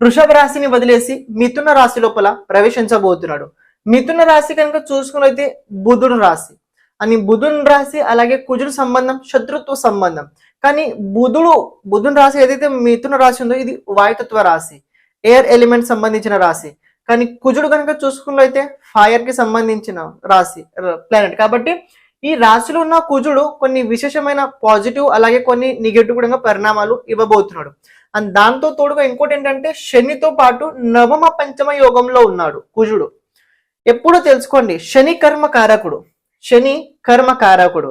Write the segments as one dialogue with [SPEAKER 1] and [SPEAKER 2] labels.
[SPEAKER 1] వృషభ రాశిని వదిలేసి మిథున రాశి లోపల ప్రవేశించబోతున్నాడు. మిథున రాశి కనుక చూసుకున్నైతే బుధుడు రాశి. అని బుధుని రాశి అలాగే కుజుడు సంబంధం శత్రుత్వ సంబంధం. కానీ బుధుడు బుధుని రాశి ఏదైతే మిథున రాశి ఉందో ఇది వాయుతత్వ రాశి ఎయిర్ ఎలిమెంట్ సంబంధించిన రాశి. కానీ కుజుడు కనుక చూసుకున్నట్లయితే ఫైర్కి సంబంధించిన రాశి ప్లానెట్ కాబట్టి ఈ రాశిలో ఉన్న కుజుడు కొన్ని విశేషమైన పాజిటివ్ అలాగే కొన్ని నెగిటివ్ కూడా పరిణామాలు ఇవ్వబోతున్నాడు. అండ్ దాంతో తోడుగా ఇంకోటి ఏంటంటే శనితో పాటు నవమ పంచమ యోగంలో ఉన్నాడు కుజుడు. ఎప్పుడూ తెలుసుకోండి శని కర్మ కారకుడు శని కర్మ కారకుడు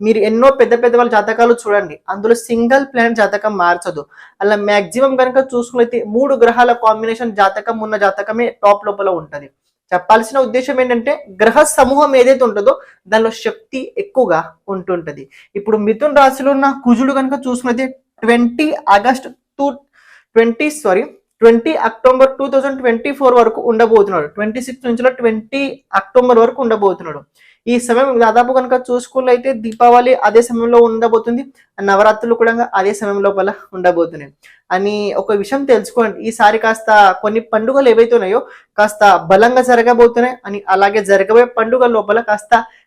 [SPEAKER 1] మీరు ఎన్నో పెద్ద పెద్ద వాళ్ళ జాతకాలు చూడండి. అందులో సింగిల్ ప్లానెట్ జాతకం మార్చదు. అలా మాక్సిమం కనుక చూసుకున్నైతే మూడు గ్రహాల కాంబినేషన్ జాతకం ఉన్న జాతకమే టాప్ లోపల ఉంటుంది. చెప్పాల్సిన ఉద్దేశం ఏంటంటే గ్రహ సమూహం ఏదైతే ఉంటుందో దానిలో శక్తి ఎక్కువగా ఉంటుంటది. ఇప్పుడు మిథున్ రాశిలో ఉన్న కుజుడు కనుక చూసుకున్నైతే twenty August two twenty sorry twenty October two thousand twenty four వరకు ఉండబోతున్నాడు. ట్వంటీ సిక్స్ నుంచి ట్వంటీ అక్టోబర్ వరకు ఉండబోతున్నాడు. ఈ సమయం దాదాపు కనుక చూసుకున్నట్లయితే దీపావళి అదే సమయంలో ఉండబోతుంది. నవరాత్రులు కూడా అదే సమయం లోపల ఉండబోతున్నాయి. అని ఒక విషయం తెలుసుకోండి. ఈసారి కాస్త కొన్ని పండుగలు ఏవైతే ఉన్నాయో కాస్త బలంగా జరగబోతున్నాయి. అని అలాగే జరగబోయే పండుగ లోపల కాస్త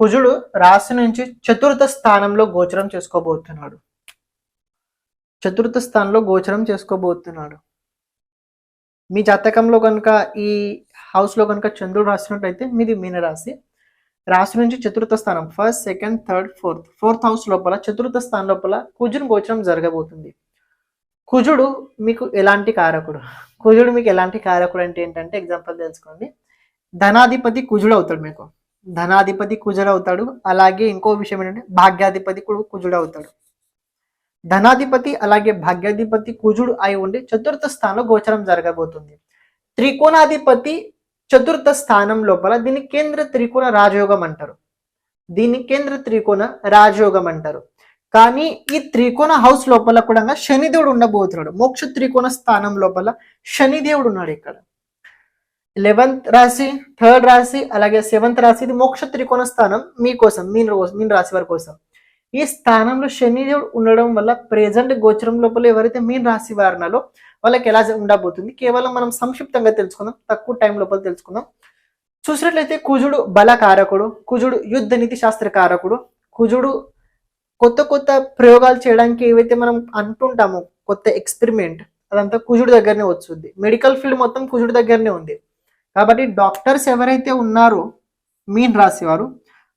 [SPEAKER 1] కుజుడు రాశి నుంచి చతుర్థ స్థానంలో గోచరం చేసుకోబోతున్నాడు. చతుర్థ స్థానంలో గోచరం చేసుకోబోతున్నాడు. మీ జాతకంలో కనుక ఈ హౌస్లో కనుక చంద్రుడు రాసినట్లయితే మీది మీన రాశి రాశి నుంచి చతుర్థ స్థానం first second third fourth. Fourth house లోపల చతుర్థ స్థానం లోపల కుజుని గోచరం జరగబోతుంది. కుజుడు మీకు ఎలాంటి కారకుడు? కుజుడు మీకు ఎలాంటి కారకుడు అంటే ఏంటంటే ఎగ్జాంపుల్ తెలుసుకోండి. ధనాధిపతి కుజుడు అవుతాడు మీకు. ధనాధిపతి కుజుడవుతాడు. అలాగే ఇంకో విషయం ఏంటంటే భాగ్యాధిపతి కూడా కుజుడవుతాడు. ధనాధిపతి అలాగే భాగ్యాధిపతి కుజుడు అయి ఉండి చతుర్థ స్థానంలో గోచరం జరగబోతుంది. త్రికోణాధిపతి చతుర్థ స్థానం లోపల దీన్ని కేంద్ర త్రికోణ రాజయోగం అంటారు. దీన్ని కేంద్ర త్రికోణ రాజయోగం అంటారు. కానీ ఈ త్రికోణ హౌస్ లోపల కూడా శనిదేవుడు ఉండబోతున్నాడు. మోక్ష త్రికోణ స్థానం లోపల శనిదేవుడు ఉన్నాడు ఇక్కడ. లెవెన్త్ రాశి థర్డ్ రాశి అలాగే సెవెంత్ రాశి ఇది మోక్ష త్రికోణ స్థానం మీకోసం మీ మీన రాశి వారి కోసం. ఈ స్థానంలో శనిదేవుడు ఉండడం వల్ల ప్రెజెంట్ గోచరం లోపల ఎవరైతే మీన రాశి వారినాలో వాళ్ళకి ఎలా ఉండబోతుంది కేవలం మనం సంక్షిప్తంగా తెలుసుకుందాం తక్కువ టైం లోపల తెలుసుకుందాం. చూసినట్లయితే కుజుడు బలకారకుడు కుజుడు యుద్ధ నీతి శాస్త్ర కారకుడు కుజుడు కొత్త కొత్త ప్రయోగాలు చేయడానికి ఏవైతే మనం అంటుంటామో కొత్త ఎక్స్పెరిమెంట్ అదంతా కుజుడు దగ్గరనే వచ్చింది మెడికల్ ఫీల్డ్ మొత్తం కుజుడు దగ్గరనే ఉంది. కాబట్టి డాక్టర్స్ ఎవరైతే ఉన్నారో మీన్ రాశి వారు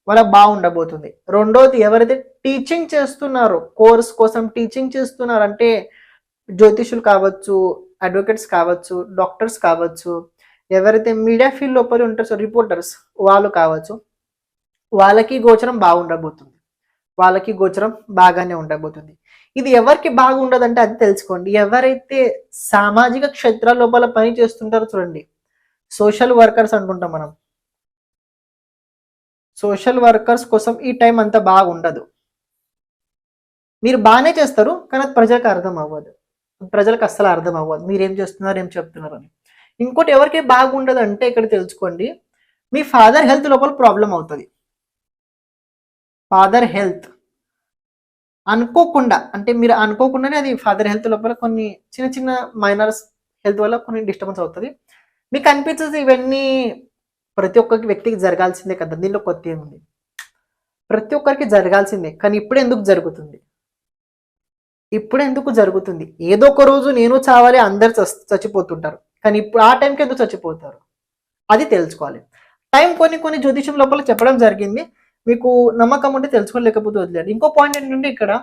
[SPEAKER 1] వాళ్ళ బాగుండబోతుంది. రెండోది ఎవరైతే టీచింగ్ చేస్తున్నారో కోర్స్ కోసం టీచింగ్ చేస్తున్నారు అంటే జ్యోతిషులు కావచ్చు అడ్వకేట్స్ కావచ్చు డాక్టర్స్ కావచ్చు ఎవరైతే మీడియా ఫీల్డ్ లోపల ఉంటారో రిపోర్టర్స్ వాళ్ళు కావచ్చు వాళ్ళకి గోచరం బాగుండబోతుంది. వాళ్ళకి గోచరం బాగానే ఉండబోతుంది. ఇది ఎవరికి బాగుండదంటే అది తెలుసుకోండి. ఎవరైతే సామాజిక క్షేత్రాల లోపల పని చేస్తుంటారో చూడండి సోషల్ వర్కర్స్ అనుకుంటాం మనం. సోషల్ వర్కర్స్ కోసం ఈ టైం అంత బాగుండదు. మీరు బాగానే చేస్తారు కానీ అది ప్రజలకు అర్థం అవ్వదు. ప్రజలకు అస్సలు అర్థం అవ్వదు. మీరు ఏం చేస్తున్నారు ఏం చెప్తున్నారు అని. ఇంకోటి ఎవరికి బాగుండదు అంటే ఇక్కడ తెలుసుకోండి మీ ఫాదర్ హెల్త్ లోపల ప్రాబ్లం అవుతుంది. Father health. అనుకోకుండా అంటే మీరు అనుకోకుండానే అది ఫాదర్ హెల్త్ లోపల కొన్ని చిన్న చిన్న మైనర్స్ హెల్త్ వల్ల కొన్ని డిస్టర్బెన్స్ అవుతుంది. మీకు అనిపించదు ఇవన్నీ ప్రతి ఒక్కరికి వ్యక్తికి జరగాల్సిందే కదా? దీనిలో కొత్త ఏముంది ప్రతి ఒక్కరికి జరగాల్సిందే కానీ ఇప్పుడు ఎందుకు జరుగుతుంది? ఇప్పుడు ఎందుకు జరుగుతుంది? ఏదో ఒక రోజు నేను చావాలి అందరు చచ్చిపోతుంటారు. కానీ ఇప్పుడు ఆ టైంకి ఎందుకు చచ్చిపోతారు? అది తెలుసుకోవాలి. టైం కొన్ని కొన్ని జ్యోతిషం లోపల చెప్పడం జరిగింది. మీకు నమ్మకం ఉంటే తెలుసుకోలేకపోతే వదిలేదు ఇంకో పాయింట్ ఏంటంటే ఇక్కడ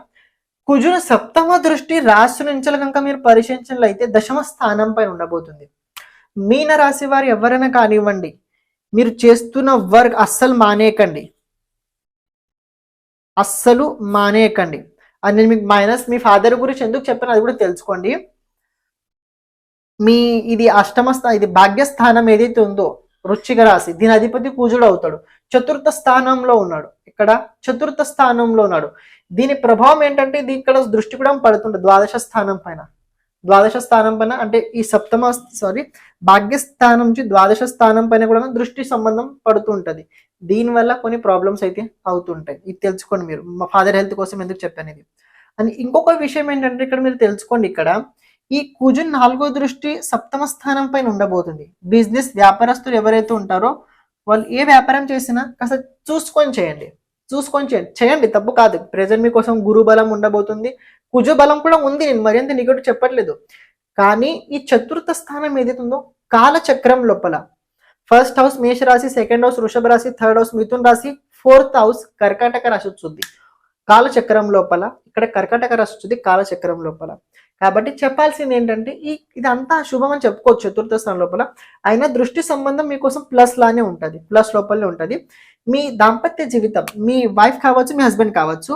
[SPEAKER 1] కుజున సప్తమ దృష్టి రాశి నుంచి కనుక మీరు పరిశీలించినట్లయితే దశమ స్థానం పైన ఉండబోతుంది. మీన రాశి వారు ఎవరైనా కానివ్వండి మీరు చేస్తున్న వర్క్ అస్సలు మానేయకండి. అస్సలు మానేయకండి. అని నేను మీకు మైనస్ మీ ఫాదర్ గురించి ఎందుకు చెప్పాను అది కూడా తెలుసుకోండి. మీ ఇది అష్టమ స్థా ఇది భాగ్యస్థానం ఏదైతే ఉందో రుచిక రాశి దీని అధిపతి కూజుడు అవుతాడు. చతుర్థ స్థానంలో ఉన్నాడు. ఇక్కడ చతుర్థ స్థానంలో ఉన్నాడు. దీని ప్రభావం ఏంటంటే ఇది ఇక్కడ దృష్టి కూడా పడుతుంది ద్వాదశ స్థానం పైన. ద్వాదశ స్థానం పైన అంటే ఈ సప్తమ సారీ భాగ్యస్థానం నుంచి ద్వాదశ స్థానం పైన కూడా దృష్టి సంబంధం పడుతుంటది. దీనివల్ల కొన్ని ప్రాబ్లమ్స్ అయితే అవుతుంటాయి. ఇది తెలుసుకోండి మీరు. మా ఫాదర్ హెల్త్ కోసం ఎందుకు చెప్పాను ఇది. అని ఇంకొక విషయం ఏంటంటే ఇక్కడ మీరు తెలుసుకోండి ఇక్కడ ఈ కుజున్ నాలుగో దృష్టి సప్తమ స్థానం పైన ఉండబోతుంది. బిజినెస్ వ్యాపారస్తులు ఎవరైతే ఉంటారో వాళ్ళు ఏ వ్యాపారం చేసినా కాస్త చూసుకొని చేయండి. చూసుకొని చేయండి. చేయండి తప్పు కాదు. ప్రజెంట్ మీకోసం గురు బలం ఉండబోతుంది. కుజ బలం కూడా ఉంది. నేను మరింత నీకు చెప్పట్లేదు. కానీ ఈ చతుర్థ స్థానం ఏదైతే ఉందో కాలచక్రం లోపల. ఫస్ట్ హౌస్ మేష రాశి సెకండ్ హౌస్ వృషభ రాశి థర్డ్ హౌస్ మిథున్ రాశి ఫోర్త్ హౌస్ కర్కాటక రాశి వచ్చింది కాలచక్రం లోపల ఇక్కడ కర్కాటక రాశి వచ్చింది కాలచక్రం లోపల. కాబట్టి చెప్పాల్సింది ఏంటంటే ఈ ఇదంతా శుభం అని చెప్పుకోవచ్చు చతుర్థ స్థానం లోపల. అయినా దృష్టి సంబంధం మీకోసం ప్లస్ లానే ఉంటుంది. ప్లస్ లోపలనే ఉంటుంది. మీ దాంపత్య జీవితం మీ వైఫ్ కావచ్చు మీ హస్బెండ్ కావచ్చు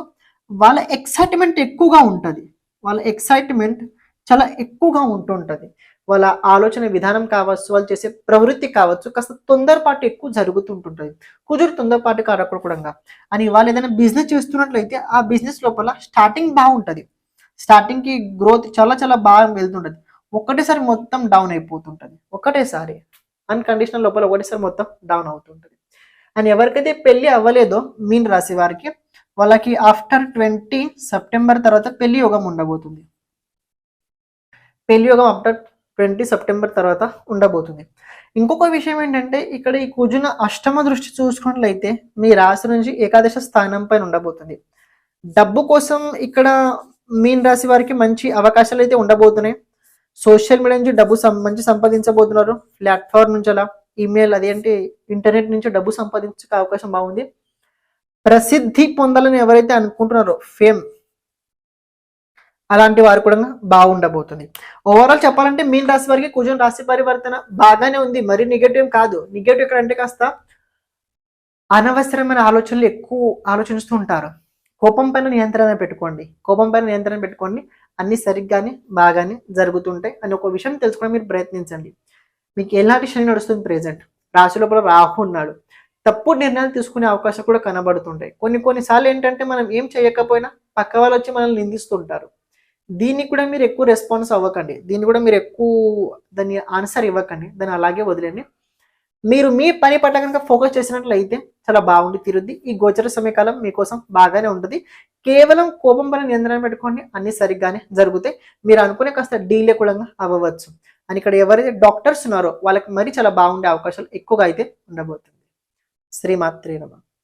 [SPEAKER 1] వాళ్ళ ఎక్సైట్మెంట్ ఎక్కువగా ఉంటుంది. వాళ్ళ ఎక్సైట్మెంట్ చాలా ఎక్కువగా ఉంటుంటుంది. వాళ్ళ ఆలోచన విధానం కావచ్చు వాళ్ళు చేసే ప్రవృత్తి కావచ్చు కాస్త తొందరపాటు ఎక్కువ జరుగుతుంటుంటుంది. కుదురు తొందరపాటు కారకుడు కూడా అని వాళ్ళు ఏదైనా బిజినెస్ చేస్తున్నట్లయితే ఆ బిజినెస్ లోపల స్టార్టింగ్ బాగుంటుంది. స్టార్టింగ్కి గ్రోత్ చాలా చాలా బాగా వెళ్తుంటుంది. ఒకటేసారి మొత్తం డౌన్ అయిపోతుంటుంది. ఒకటేసారి అన్కండిషనల్ లోపల ఒకటేసారి మొత్తం డౌన్ అవుతుంటుంది. అండ్ ఎవరికైతే పెళ్ళి అవ్వలేదో మీన్ రాశి వారికి వాళ్ళకి ఆఫ్టర్ ట్వంటీ సెప్టెంబర్ తర్వాత పెళ్ళి యోగం ఉండబోతుంది. పెళ్ళి యోగం ఆఫ్టర్ ట్వంటీ సెప్టెంబర్ తర్వాత ఉండబోతుంది. ఇంకొక విషయం ఏంటంటే ఇక్కడ ఈ కుజున అష్టమ దృష్టి చూసుకున్నట్లయితే మీ రాశి నుంచి ఏకాదశ స్థానం పైన ఉండబోతుంది. డబ్బు కోసం ఇక్కడ మీన్ రాశి వారికి మంచి అవకాశాలు అయితే ఉండబోతున్నాయి. సోషల్ మీడియా నుంచి డబ్బు సం- మంచి సంపాదించబోతున్నారు. ప్లాట్ఫామ్ నుంచి అలా ఈమెయిల్ అదేంటి ఇంటర్నెట్ నుంచి డబ్బు సంపాదించే అవకాశం బాగుంది. ప్రసిద్ధి పొందాలని ఎవరైతే అనుకుంటున్నారో ఫేమ్ అలాంటి వారు కూడా బాగుండబోతుంది. ఓవరాల్ చెప్పాలంటే మీన్ రాశి వారికి కుజున్ రాశి పరివర్తన బాగానే ఉంది. మరి నెగటివ్ కాదు. నెగటివ్ ఇక్కడ అంటే కాస్త అనవసరమైన ఆలోచనలు ఎక్కువ ఆలోచిస్తూ ఉంటారు. కోపం పైన నియంత్రణ పెట్టుకోండి. కోపం పైన నియంత్రణ పెట్టుకోండి. అన్ని సరిగ్గానే బాగానే జరుగుతుంటాయి అని ఒక విషయం తెలుసుకోవడానికి మీరు ప్రయత్నించండి. మీకు ఎలాంటి శని నడుస్తుంది ప్రెజెంట్ రాశి లోపల రాహు ఉన్నాడు. తప్పుడు నిర్ణయాలు తీసుకునే అవకాశం కూడా కనబడుతుంటాయి. కొన్ని కొన్నిసార్లు ఏంటంటే మనం ఏం చేయకపోయినా పక్క వాళ్ళు వచ్చి మనల్ని నిందిస్తుంటారు. దీనికి కూడా మీరు ఎక్కువ రెస్పాన్స్ అవ్వకండి. దీన్ని కూడా మీరు ఎక్కువ దాన్ని ఆన్సర్ ఇవ్వకండి. దాన్ని అలాగే వదిలేండి మీరు మీ పని పట్ల కనుక ఫోకస్ చేసినట్లయితే చాలా బాగుండి తీరుద్ది. ఈ గోచర సమయకాలం మీకోసం బాగానే ఉంటుంది. కేవలం కోపం పైన నియంత్రణ పెట్టుకోండి. అన్ని సరిగ్గానే జరుగుతాయి. మీరు అనుకునే కాస్త డీలే కూడా అవ్వవచ్చు. అని ఇక్కడ ఎవరైతే డాక్టర్స్ ఉన్నారో వాళ్ళకి మరి చాలా బాగుండే అవకాశాలు ఎక్కువగా అయితే ఉండబోతుంది. శ్రీమాత్రే నమ.